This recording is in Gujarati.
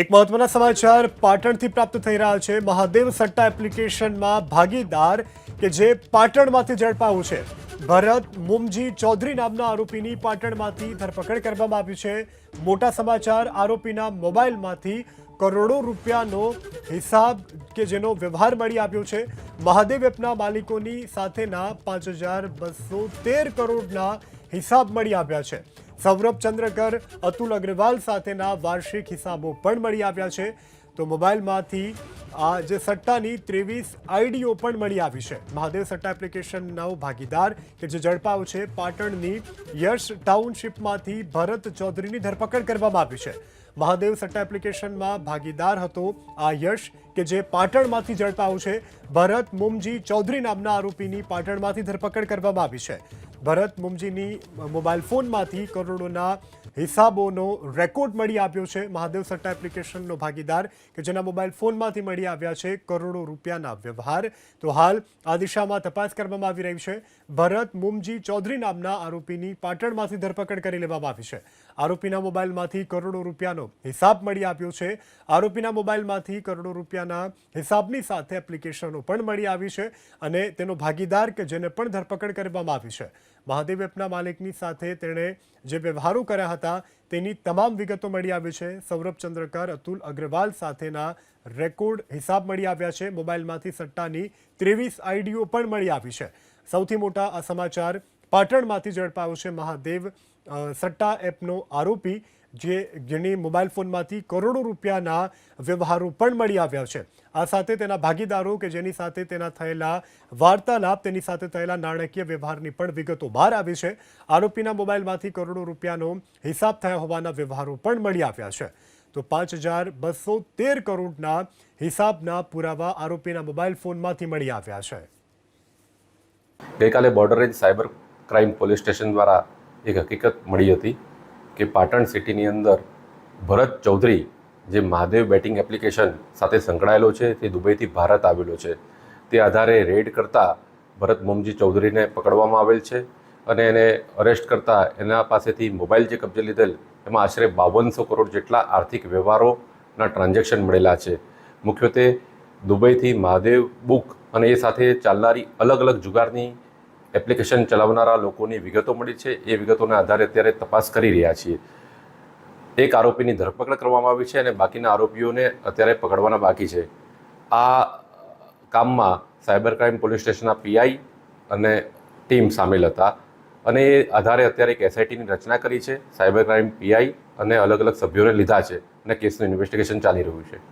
એક મહત્વના સમાચાર પાટણથી પ્રાપ્ત થઈ રહ્યા છે. મહાદેવ સટ્ટા એપ્લિકેશનમાં ભાગીદાર કે જે પાટણમાંથી ઝડપાયું છે. ભરત મુમજી ચૌધરી નામના આરોપીની પાટણમાંથી ધરપકડ કરવામાં આવી છે. મોટા સમાચાર, આરોપીના મોબાઈલમાંથી કરોડો રૂપિયાનો હિસાબ કે જેનો વ્યવહાર મળી આવ્યો છે. મહાદેવ એપના માલિકોની સાથેના પાંચ હજાર બસો તેર કરોડના હિસાબ મળી આવ્યા છે. સૌરભ ચંદ્રકર, અતુલ અગ્રવાલ સાથેના વાર્ષિક હિસાબો પણ મળી આવ્યા છે. તો મોબાઈલમાંથી આ જે સટ્ટાની ત્રેવીસ આઈડીઓ પણ મળી આવી છે. મહાદેવ સટ્ટા એપ્લિકેશનનો ભાગીદાર કે જે ઝડપાયો છે, પાટણની યશ ટાઉનશીપમાંથી ભરત ચૌધરીની ધરપકડ કરવામાં આવી છે. મહાદેવ સટ્ટા એપ્લિકેશનમાં ભાગીદાર હતો આ યશ કે જે પાટણમાંથી ઝડપાયો છે. ભરત મુમજી ચૌધરી નામના આરોપીની પાટણમાંથી ધરપકડ કરવામાં આવી છે. ભરત મુમજીની મોબાઈલ ફોનમાંથી કરોડોના હિસાબોનો રેકોર્ડ મળી આવ્યો છે. મહાદેવ સટ્ટા એપ્લિકેશનનો ભાગીદાર કે જેના મોબાઈલ ફોનમાંથી મળી આવ્યા છે કરોડો રૂપિયાના વ્યવહાર. તો હાલ આ દિશામાં તપાસ કરવામાં આવી રહી છે. ભરત મુમજી ચૌધરી નામના આરોપીની પાટણમાંથી ધરપકડ કરી લેવામાં આવી છે. આરોપીના મોબાઈલમાંથી કરોડો રૂપિયાનો હિસાબ મળી આવ્યો છે. આરોપીના મોબાઈલમાંથી કરોડો રૂપિયાના હિસાબની સાથે એપ્લિકેશનો પણ મળી આવી છે અને તેનો ભાગીદાર કે જેને પણ ધરપકડ કરવામાં આવી છે. મહાદેવ એપના માલિકની સાથે તેણે જે વ્યવહારો કર્યા હતા તેની તમામ વિગતો મળી આવી છે. સૌરભ ચંદ્રકર, અતુલ અગ્રવાલ સાથેના રેકોર્ડ હિસાબ મળી આવ્યા છે. મોબાઈલમાંથી સટ્ટાની ત્રેવીસ આઈડીઓ પણ મળી આવી છે. સૌથી મોટા આ સમાચાર પાટણમાંથી ઝડપાયો છે મહાદેવ સટ્ટા એપનો આરોપી જે જેની મોબાઈલ ફોનમાંથી કરોડો રૂપિયાના વ્યવહારો પણ મળી આવ્યા છે. આ સાથે તેના ભાગીદારો કે જેની સાથે તેના થયેલા વાર્તાલાપ, તેની સાથે થયેલા નાણાકીય વ્યવહારની પણ વિગતો બહાર આવી છે. આરોપીના મોબાઈલમાંથી કરોડો રૂપિયાનો હિસાબ થયા હોવાના વ્યવહારો પણ મળી આવ્યા છે. તો પાંચ હજાર બસો તેર કરોડના હિસાબના પુરાવા આરોપીના મોબાઈલ ફોનમાંથી મળી આવ્યા છે. ગઈકાલે border range cyber crime police station દ્વારા એક હકીકત મળી હતી કે પાટણ સિટીની અંદર ભરત ચૌધરી જે મહાદેવ બેટિંગ એપ્લિકેશન સાથે સંકળાયેલો છે, તે દુબઈથી ભારત આવેલો છે, તે આધારે રેડ કરતાં ભરત મોમજી ચૌધરીને પકડવામાં આવેલ છે અને એને અરેસ્ટ કરતાં એના પાસેથી મોબાઈલ જે કબજે લીધેલ, એમાં આશરે બાવનસો કરોડ જેટલા આર્થિક વ્યવહારોના ટ્રાન્ઝેક્શન મળેલા છે. મુખ્યત્વે દુબઈથી મહાદેવ બુક અને એ સાથે ચાલનારી અલગ અલગ જુગારની એપ્લિકેશન ચલાવનારા લોકોની વિગતો મળી છે. એ વિગતોના આધારે અત્યારે તપાસ કરી રહ્યા છીએ. એક આરોપીની ધરપકડ કરવામાં આવી છે અને બાકીના આરોપીઓને અત્યારે પકડવાના બાકી છે. આ કામમાં સાયબર ક્રાઇમ પોલીસ સ્ટેશનના પીઆઈ અને ટીમ સામેલ હતા અને એ આધારે અત્યારે એક એસઆઈટીની રચના કરી છે. સાયબર ક્રાઇમ પીઆઈ અને અલગ અલગ સભ્યોને લીધા છે અને કેસનું ઇન્વેસ્ટિગેશન ચાલી રહ્યું છે.